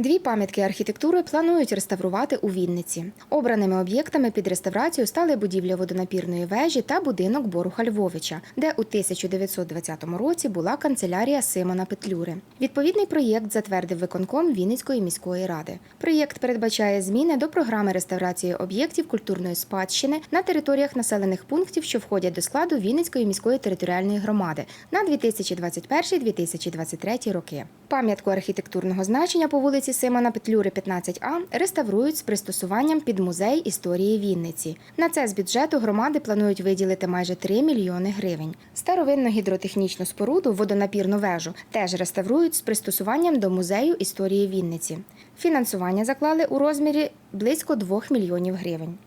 Дві пам'ятки архітектури планують реставрувати у Вінниці. Обраними об'єктами під реставрацію стали будівля водонапірної вежі та будинок Боруха Львовича, де у 1920 році була канцелярія Симона Петлюри. Відповідний проєкт затвердив виконком Вінницької міської ради. Проєкт передбачає зміни до програми реставрації об'єктів культурної спадщини на територіях населених пунктів, що входять до складу Вінницької міської територіальної громади на 2021-2023 роки. Пам'ятку архітектурного значення по вулиці Симона Петлюри, 15А реставрують з пристосуванням під музей історії Вінниці. На це з бюджету громади планують виділити майже 3 мільйони гривень. Старовинну гідротехнічну споруду, водонапірну вежу, теж реставрують з пристосуванням до музею історії Вінниці. Фінансування заклали у розмірі близько 2 мільйонів гривень.